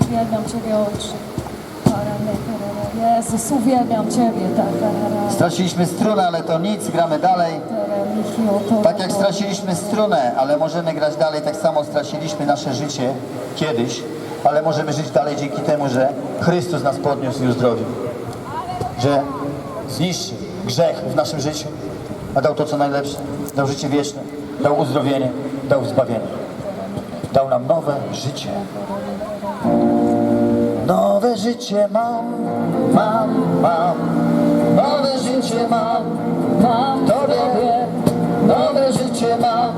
Uwielbiam Ciebie, Ojcze. Jezus, uwielbiam Ciebie. Tak, Straciliśmy strunę, ale to nic, gramy dalej. Tak jak straciliśmy strunę, ale możemy grać dalej, tak samo straciliśmy nasze życie kiedyś, ale możemy żyć dalej dzięki temu, że Chrystus nas podniósł i uzdrowił. Że zniszczył grzech w naszym życiu, a dał to, co najlepsze. Dał życie wieczne, dał uzdrowienie, dał zbawienie. Dał nam nowe życie. Nowe życie mam, mam, mam. Nowe życie mam, Mam Tobie. Nowe życie mam,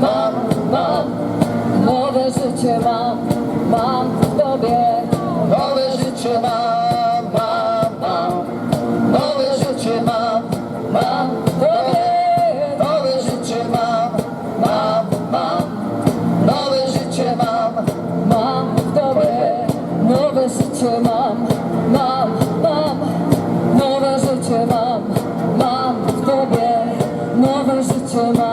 mam, mam. nowe życie mam, mam Tobie. nowe życie mam, mam, mam. Nowe życie mam, mam w Tobie. Nowe życie mam.